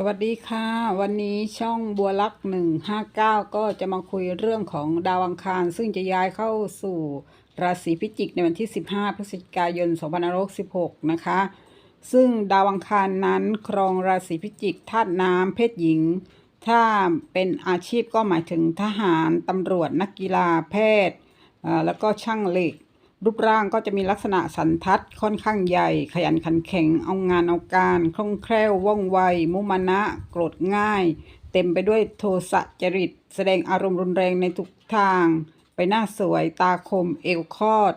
สวัสดีค่ะ วันนี้ช่องบัวลักษ์159ก็จะมาคุยเรื่องของดาวอังคาร ซึ่งจะย้ายเข้าสู่ราศีพิจิกในวันที่ 15 พฤศจิกายน 2566 นะคะ ซึ่งดาวอังคารนั้นครองราศีพิจิกธาตุน้ำเพศหญิง ถ้าเป็นอาชีพก็หมายถึงทหารตำรวจนักกีฬาแพทย์แล้วก็ช่างเหล็ก รูปร่างก็จะมีลักษณะสันทัดค่อนข้างใหญ่ ขยันขันแข็ง เอางานเอาการ คล่องแคล่วว่องไว มุมานะ โกรธง่าย เต็มไปด้วยโทสะจริต แสดงอารมณ์รุนแรงในทุกทาง ไปหน้าสวย ตาคม เอวคอด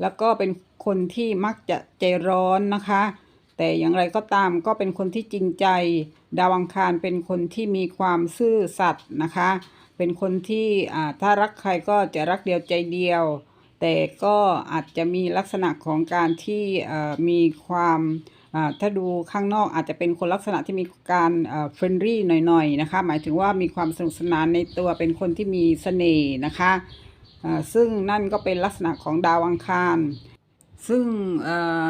แล้วก็เป็นคนที่มักจะใจร้อนนะคะ แต่อย่างไรก็ตามก็เป็นคนที่จริงใจ ดาวังคารเป็นคนที่มีความซื่อสัตย์นะคะ เป็นคนที่ถ้ารักใครก็จะรักเดียวใจเดียว แต่ก็อาจจะมีลักษณะของการที่มีความถ้าดูข้างนอกอาจจะเป็นคนลักษณะที่มีการเฟรนลี่หน่อยๆนะคะ หมายถึงว่ามีความสนุกสนานในตัวเป็นคนที่มีเสน่ห์นะคะซึ่งนั่นก็เป็นลักษณะของดาวอังคาร ซึ่ง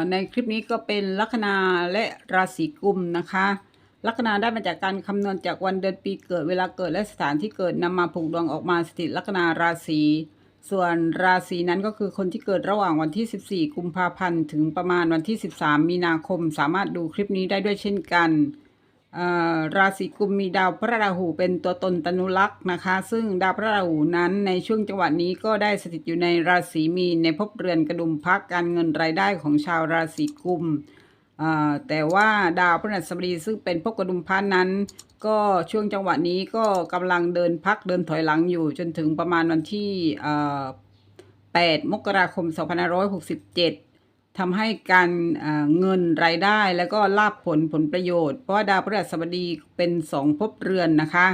ในคลิปนี้ก็เป็นลัคนาและราศีกุมนะคะลัคนาได้มาจากการคำนวณจากวันเดือนปีเกิดเวลาเกิดและสถานที่เกิดนำมาผูกดวงออกมาสถิตลัคนาราศี ส่วนราศีนั้นก็คือคนที่เกิดระหว่างวันที่ 14 กุมภาพันธ์ ถึงประมาณวันที่ 13 มีนาคม สามารถดูคลิปนี้ได้ด้วยเช่นกันอ่อราศีกุมมีดาวพระราหูเป็นตัวตนตนุลักษณ์นะคะ ซึ่งดาวพระราหูนั้นในช่วงจังหวะนี้ก็ได้สถิตอยู่ในราศีมีนในภพเรือนกระดุมพักการเงินรายได้ของชาวราศีกุมอ่าแต่ว่าดาวพฤหัสบดีซึ่งเป็นภพกระดุมพันนั้น ก็ช่วงจังหวะนี้ก็กำลังเดินพักเดินถอยหลังอยู่ จนถึงประมาณวันที่8มกราคม 2567ทำให้การเงินรายได้แล้วก็ลาบผลผลประโยชน์ เพราะว่าดาวพฤหัสบดีเป็นสองภพเรือนนะคะ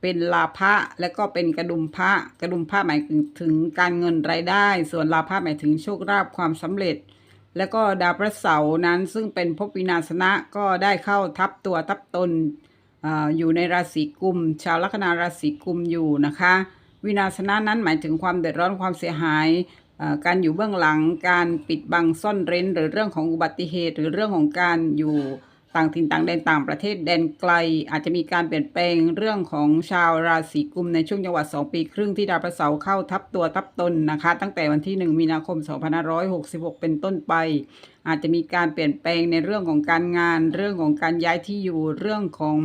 เป็นลาภะและก็เป็นกระดุมพระกระดุมพระหมายถึงการเงินรายได้ ส่วนลาภะหมายถึงโชคลาภความสำเร็จ แล้วก็ดาวพระเสาร์นั้นซึ่งเป็นภพวินาศนะก็ได้เข้าทับตัวทับตน อยู่ในราศีกุม ชาวลัคนาราศีกุมอยู่นะคะ วินาศนะนั้นหมายถึงความเดือดร้อนความเสียหายการอยู่เบื้องหลังการปิดบังซ่อนเร้น หรือเรื่องของอุบัติเหตุ หรือเรื่องของการอยู่ต่างถิ่นต่างแดนต่างประเทศแดนไกล อาจจะมีการเปลี่ยนแปลงเรื่องของชาวราศีกุมในช่วงจังหวัด 2 ปีครึ่งที่ดาวพระเสาร์เข้าทับตัวทับตนนะคะ ตั้งแต่วันที่ 1 มีนาคม 2566 เป็นต้นไป อาจจะมีการเปลี่ยนแปลงในเรื่องของการงาน เรื่องของการย้ายที่อยู่เรื่องของ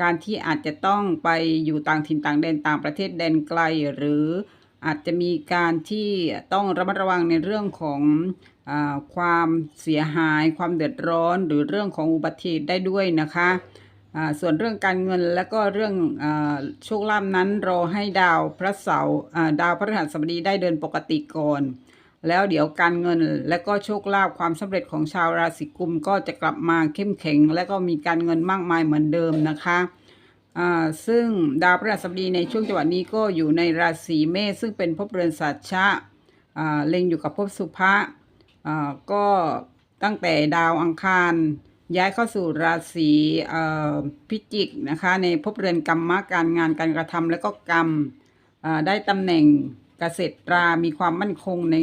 การที่อาจจะต้องไปอยู่ต่างถิ่นต่างแดนต่างประเทศแดนไกล หรืออาจจะมีการที่ต้องระมัดระวังในเรื่องของอความเสียหาย ความเดือดร้อน หรือเรื่องของอุบัติเหตุได้ด้วยนะคะส่วนเรื่องการเงินและก็เรื่องอโชคลาภนั้นรอให้ดาวพระเสาร์ดาวพระฤหัสบดีได้เดินปกติก่อน แล้วเดี๋ยวการเงินและก็โชคลาภความสำเร็จของชาวราศีกุมก็จะกลับมาเข้มแข็ง และก็มีการเงินมากมายเหมือนเดิมนะคะอ่าซึ่งดาวพฤหัสบดีในช่วงจังหวะนี้ก็อยู่ในราศีเมษซึ่งเป็นภพเรือนสัตชะอ่าเล็งอยู่กับภพสุภะอ่าก็ตั้งแต่ดาวอังคารย้ายเข้าสู่ราศีอ่อพิจิกนะคะในภพเรือนกรรมะการงานการกระทำและก็กรรมอ่าได้ตำแหน่ง เกษตรามีความมั่นคงใน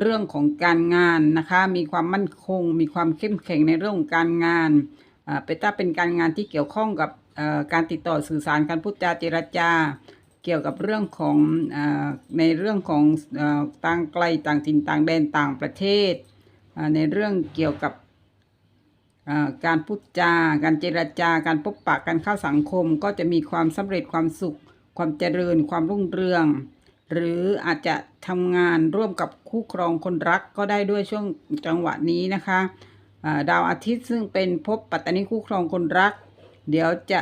เรื่องของการงานนะคะ มีความมั่นคง มีความเข้มแข็งในเรื่องของการงานอ่าเป็นถ้าเป็นการงานที่เกี่ยวข้องกับอ่อการติดต่อสื่อสารการพูดจาเจรจา เกี่ยวกับเรื่องของอาในเรื่องของอ่อต่างไกลต่างถิ่นต่างแดนต่างประเทศอ่าในเรื่องเกี่ยวกับอ่าการพูดจาการเจรจาการพบปะการเข้าสังคม ก็จะมีความสำเร็จความสุข ความเจริญ ความรุ่งเรือง หรืออาจจะทำงานร่วมกับคู่ครองคนรักก็ได้ด้วยช่วงจังหวะนี้นะคะดาวอาทิตย์ซึ่งเป็นภพปัตตานีคู่ครองคนรัก เดี๋ยวจะ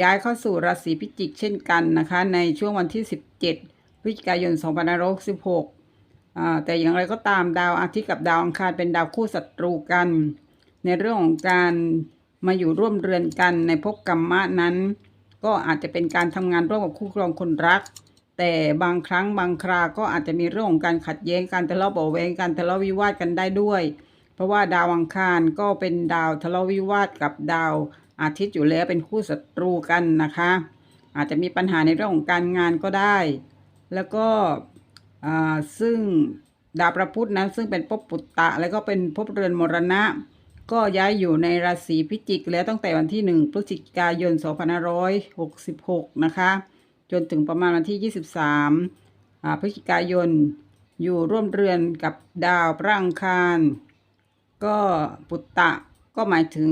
ย้ายเข้าสู่ราศีพิจิกเช่นกันนะคะ ในช่วงวันที่ 17 พฤศจิกายน 2566 แต่อย่างไรก็ตามดาวอาทิตย์กับดาวอังคารเป็นดาวคู่ศัตรูกัน ในเรื่องของการมาอยู่ร่วมเรือนกันในภพกรรมะนั้น ก็อาจจะเป็นการทำงานร่วมกับคู่ครองคนรัก แต่บางครั้งบางคราก็อาจจะมีเรื่องของการขัดแย้งการทะเลาะเบาะแวงการทะเลาะวิวาทกันได้ด้วย เพราะว่าดาวอังคารก็เป็นดาวทะเลาะวิวาทกับดาวอาทิตย์อยู่แล้วเป็นคู่ศัตรูกันนะคะ อาจจะมีปัญหาในเรื่องของการงานก็ได้ แล้วก็อ่าซึ่งดาวพระพุธนั้นซึ่งเป็นภพปุตตะ แล้วก็เป็นภพเรือนมรณะ ก็ย้ายอยู่ในราศีพิจิกแล้วตั้งแต่วันที่ 1 พฤศจิกายน 2566 นะคะ จนถึงประมาณวันที่ 23อ่าพฤศจิกายน อยู่ร่วมเรือนกับดาวพระอังคาร ก็ปุตตะก็หมายถึง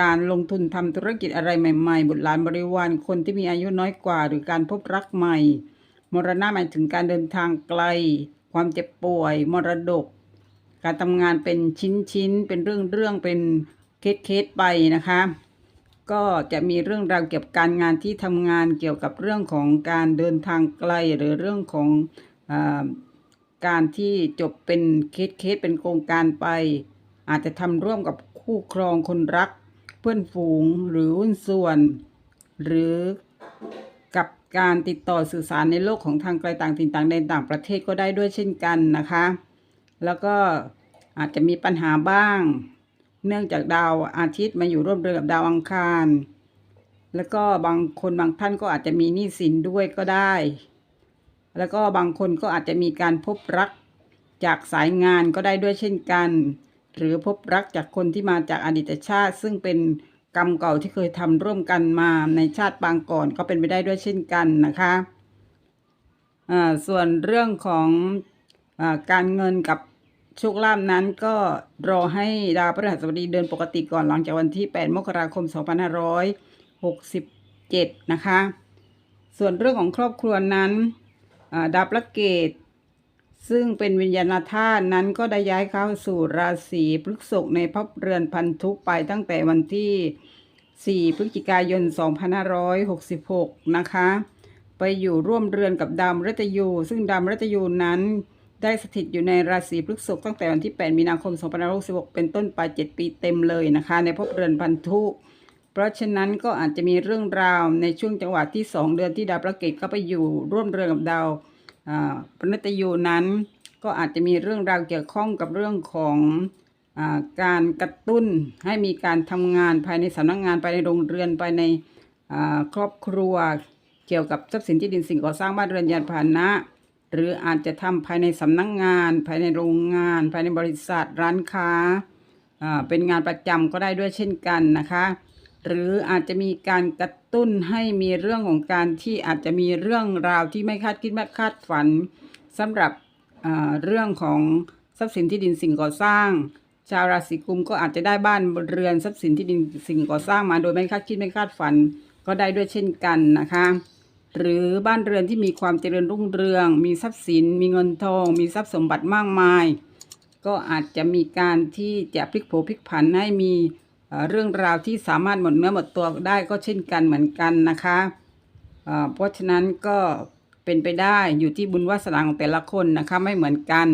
การลงทุนทำธุรกิจอะไรใหม่ๆ บุตรหลานบริวารคนที่มีอายุน้อยกว่า หรือการพบรักใหม่ มรณะหมายถึงการเดินทางไกล ความเจ็บป่วย มรดก การทำงานเป็นชิ้นๆ เป็นเรื่องๆ เป็นเคสๆไปนะคะ ก็จะมีเรื่องราวเกี่ยวกับการงานที่ทำงานเกี่ยวกับเรื่องของการเดินทางไกลหรือเรื่องของอาการที่จบเป็นเคสๆเป็นโครงการไป อาจจะทำร่วมกับคู่ครองคนรัก เพื่อนฝูงหรือหุ้นส่วน หรือกับการติดต่อสื่อสารในโลกของทางไกลต่างถิ่นต่างแดนต่างประเทศก็ได้ด้วยเช่นกันนะคะ แล้วก็อาจจะมีปัญหาบ้าง เนื่องจากดาวอาทิตย์มาอยู่ร่วมเรือกับดาวอังคาร แล้วก็บางคนบางท่านก็อาจจะมีหนี้สินด้วยก็ได้ แล้วก็บางคนก็อาจจะมีการพบรักจากสายงานก็ได้ด้วยเช่นกัน หรือพบรักจากคนที่มาจากอดีตชาติ ซึ่งเป็นกรรมเก่าที่เคยทำร่วมกันมาในชาติปางก่อนก็เป็นไปได้ด้วยเช่นกันนะคะอ่าส่วนเรื่องของอการเงินกับ โชคลาภนั้นก็รอให้ดาวพฤหัสบดีเดินปกติก่อนหลังจากวันที่ 8 มกราคม 2567 นะคะ ส่วนเรื่องของครอบครัวนั้นดาวพระเกต ซึ่งเป็นวิญญาณธาตุนั้นก็ได้ย้ายเข้าสู่ราศีพฤษภในภพเรือนพันธุไปตั้งแต่วันที่ 4 พฤศจิกายน 2566 นะคะ ไปอยู่ร่วมเรือนกับดาวมฤตยู ซึ่งดาวมฤตยูนั้น ได้สถิตอยู่ในราศีพฤษภตั้งแต่วันที่ 8 มีนาคม 2566 เป็นต้นไป 7 ปีเต็มเลยนะคะ ในภพเรือนพันธุเพราะฉะนั้นก็อาจจะมีเรื่องราวในช่วงจังหวะที่ 2 เดือนที่ดาวพระเกตก็ไปอยู่ร่วมเรือนกับดาวอ่าปณิตยูนั้น ก็อาจจะมีเรื่องราวเกี่ยวข้องกับเรื่องของอการกระตุ้นให้มีการทำงานภายในสำนักงานภายในโรงเรือนภายในครอบครัวเกี่ยวกับทรัพย์สินที่ดินสิ่งก่อสร้างบ้านเรือนยานพาหนะ หรืออาจจะทำภายในสำนักงาน ภายในโรงงาน ภายในบริษัทร้านค้า เป็นงานประจำก็ได้ด้วยเช่นกันนะคะ หรืออาจจะมีการกระตุ้นให้มีเรื่องของการที่อาจจะมีเรื่องราวที่ไม่คาดคิดไม่คาดฝันสำหรับเรื่องของทรัพย์สินที่ดินสิ่งก่อสร้าง ชาวราศีกุมก็อาจจะได้บ้านเรือนทรัพย์สินที่ดินสิ่งก่อสร้างมาโดยไม่คาดคิดไม่คาดฝันก็ได้ด้วยเช่นกันนะคะ หรือบ้านเรือนที่มีความเจริญรุ่งเรือง มีทรัพย์สิน มีเงินทอง มีทรัพย์สมบัติมากมาย ก็อาจจะมีการที่จะพลิกโผพลิกผันให้มีเรื่องราวที่สามารถหมดเนื้อหมดตัวได้ก็เช่นกันเหมือนกันนะคะเอ่อเพราะฉะนั้นก็เป็นไปได้อยู่ที่บุญวาสนาของแต่ละคนนะคะไม่เหมือนกัน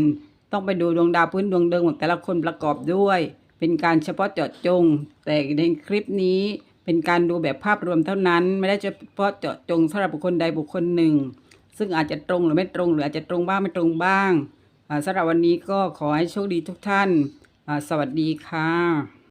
ต้องไปดูดวงดาวพื้นดวงเดิมของแต่ละคนประกอบด้วย เป็นการเฉพาะเจาะจง แต่ในคลิปนี้ เป็นการดูแบบภาพรวมเท่านั้น ไม่ได้เฉพาะเจาะจงสำหรับบุคคลใดบุคคลหนึ่ง ซึ่งอาจจะตรงหรือไม่ตรง หรืออาจจะตรงบ้างไม่ตรงบ้างสำหรับวันนี้ก็ขอให้โชคดีทุกท่าน สวัสดีค่ะ